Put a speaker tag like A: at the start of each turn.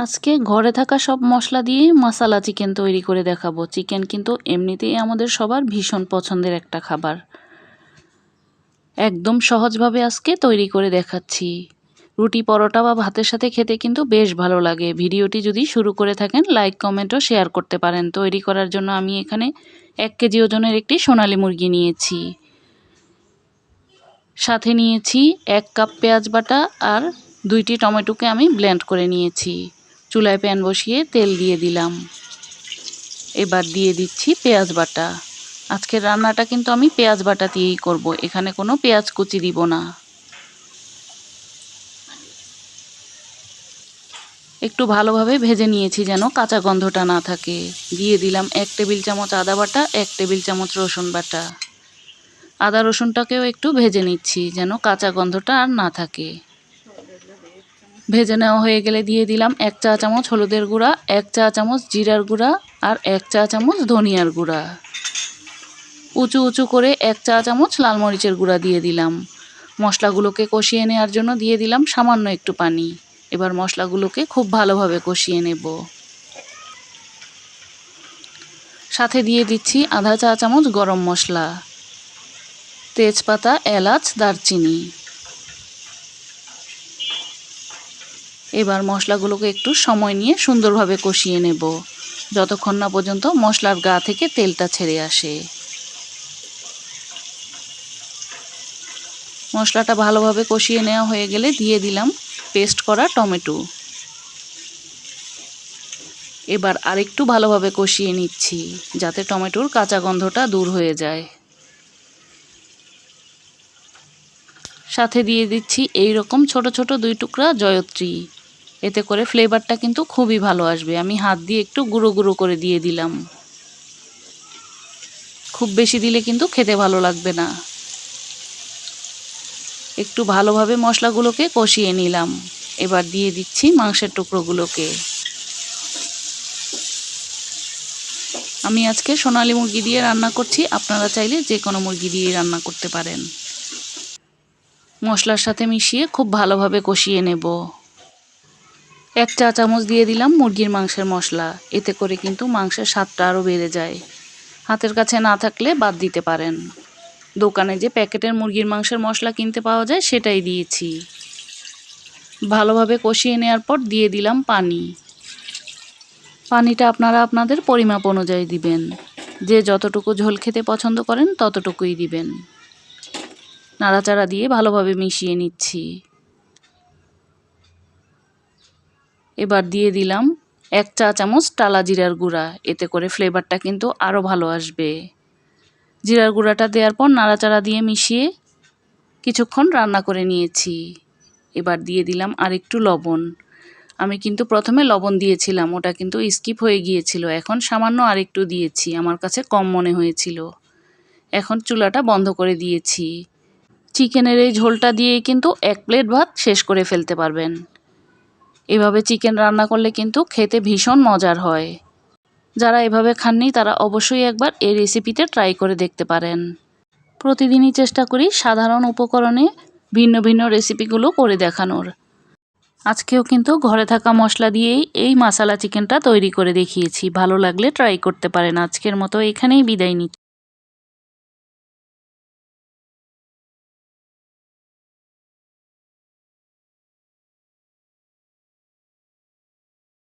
A: আজকে ঘরে থাকা সব মশলা দিয়ে মশালা চিকেন তৈরি করে দেখাবো। চিকেন কিন্তু এমনিতেই আমাদের সবার ভীষণ পছন্দের একটা খাবার। একদম সহজভাবে আজকে তৈরি করে দেখাচ্ছি। রুটি পরোটা বা ভাতের সাথে খেতে কিন্তু বেশ ভালো লাগে। ভিডিওটি যদি শুরু করে থাকেন, লাইক, কমেন্ট ও শেয়ার করতে পারেন। তৈরি করার জন্য আমি এখানে এক কেজি ওজনের একটি সোনালি মুরগি নিয়েছি। সাথে নিয়েছি এক কাপ পেঁয়াজ বাটা আর দুইটি টমেটোকে আমি ব্লেন্ড করে নিয়েছি। চুলায় প্যান বসিয়ে তেল দিয়ে দিলাম। এবার দিয়ে দিচ্ছি পেঁয়াজ বাটা। আজকের রান্নাটা কিন্তু আমি পেঁয়াজ বাটা দিয়েই করব, এখানে কোনো পেঁয়াজ কুচি দিব না। একটু ভালোভাবে ভেজে নিয়েছি যেন কাঁচা গন্ধটা না থাকে। দিয়ে দিলাম এক টেবিল চামচ আদা বাটা, এক টেবিল চামচ রসুন বাটা। আদা রসুনটাকেও একটু ভেজে নিচ্ছি যেন কাঁচা গন্ধটা আর না থাকে। ভেজে নেওয়া হয়ে গেলে দিয়ে দিলাম এক চা চামচ হলুদের গুঁড়া, এক চা চামচ জিরার গুঁড়া আর এক চা চামচ ধনিয়ার গুঁড়া। উঁচু উঁচু করে এক চা চামচ লাল মরিচের গুঁড়া দিয়ে দিলাম। মশলাগুলোকে কষিয়ে নেওয়ার জন্য দিয়ে দিলাম সামান্য একটু পানি। এবার মশলাগুলোকে খুব ভালোভাবে কষিয়ে নেব। সাথে দিয়ে দিচ্ছি আধা চা চামচ গরম মশলা, তেজপাতা, এলাচ, দারচিনি। এবার মশলাগুলোকে একটু সময় নিয়ে সুন্দরভাবে কষিয়ে নেব। যতক্ষণ না পর্যন্ত মশলার গা থেকে তেলটা ছেড়ে আসে। মশলাটা ভালোভাবে কষিয়ে নেওয়া হয়ে গেলে দিয়ে দিলাম পেস্ট করা টমেটো। এবার আরেকটু ভালোভাবে কষিয়ে নিচ্ছি, যাতে টমেটোর কাঁচা গন্ধটা দূর হয়ে যায়। সাথে দিয়ে দিচ্ছি এই রকম ছোট ছোট দুই টুকরা জয়ত্রী। এতে করে ফ্লেভারটা কিন্তু খুবই ভালো আসবে। আমি হাত দিয়ে একটু গুঁড়ো গুঁড়ো করে দিয়ে দিলাম। খুব বেশি দিলে কিন্তু খেতে ভালো লাগবে না। একটু ভালোভাবে মশলাগুলোকে কষিয়ে নিলাম। এবার দিয়ে দিচ্ছি মাংসের টুকরোগুলোকে। আমি আজকে সোনালি মুরগি দিয়ে রান্না করছি। আপনারা চাইলে যে কোনো মুরগি দিয়ে রান্না করতে পারেন। মশলার সাথে মিশিয়ে খুব ভালোভাবে কষিয়ে নেব। এক চা চামচ দিয়ে দিলাম মুরগির মাংসের মশলা। এতে করে কিন্তু মাংসের স্বাদটা আরও বেড়ে যায়। হাতের কাছে না থাকলে বাদ দিতে পারেন। দোকানে যে প্যাকেটের মুরগির মাংসের মশলা কিনতে পাওয়া যায়, সেটাই দিয়েছি। ভালোভাবে কষিয়ে নেওয়ার পর দিয়ে দিলাম পানি। পানিটা আপনারা আপনাদের পরিমাপ অনুযায়ী দিবেন। যে যতটুকু ঝোল খেতে পছন্দ করেন, ততটুকুই দিবেন। নাড়াচাড়া দিয়ে ভালোভাবে মিশিয়ে নিচ্ছি। এবার দিয়ে দিলাম এক চা চামচ টালা জিরার গুঁড়া। এতে করে ফ্লেভারটা কিন্তু আরও ভালো আসবে। জিরার গুঁড়াটা দেওয়ার পর নাড়াচাড়া দিয়ে মিশিয়ে কিছুক্ষণ রান্না করে নিয়েছি। এবার দিয়ে দিলাম আরেকটু লবণ। আমি কিন্তু প্রথমে লবণ দিয়েছিলাম, ওটা কিন্তু স্কিপ হয়ে গিয়েছিল। এখন সামান্য আরেকটু দিয়েছি, আমার কাছে কম মনে হয়েছিল। এখন চুলাটা বন্ধ করে দিয়েছি। চিকেনের এই ঝোলটা দিয়েই কিন্তু এক প্লেট ভাত শেষ করে ফেলতে পারবেন। এভাবে চিকেন রান্না করলে কিন্তু খেতে ভীষণ মজার হয়। যারা এভাবে খাননি, তারা অবশ্যই একবার এই রেসিপিতে ট্রাই করে দেখতে পারেন। প্রতিদিনই চেষ্টা করি সাধারণ উপকরণে ভিন্ন ভিন্ন রেসিপিগুলো করে দেখানোর। আজকেও কিন্তু ঘরে থাকা মশলা দিয়েই এই মশালা চিকেনটা তৈরি করে দেখিয়েছি। ভালো লাগলে ট্রাই করতে পারেন। আজকের মতো এখানেই বিদায় নিচ্ছি।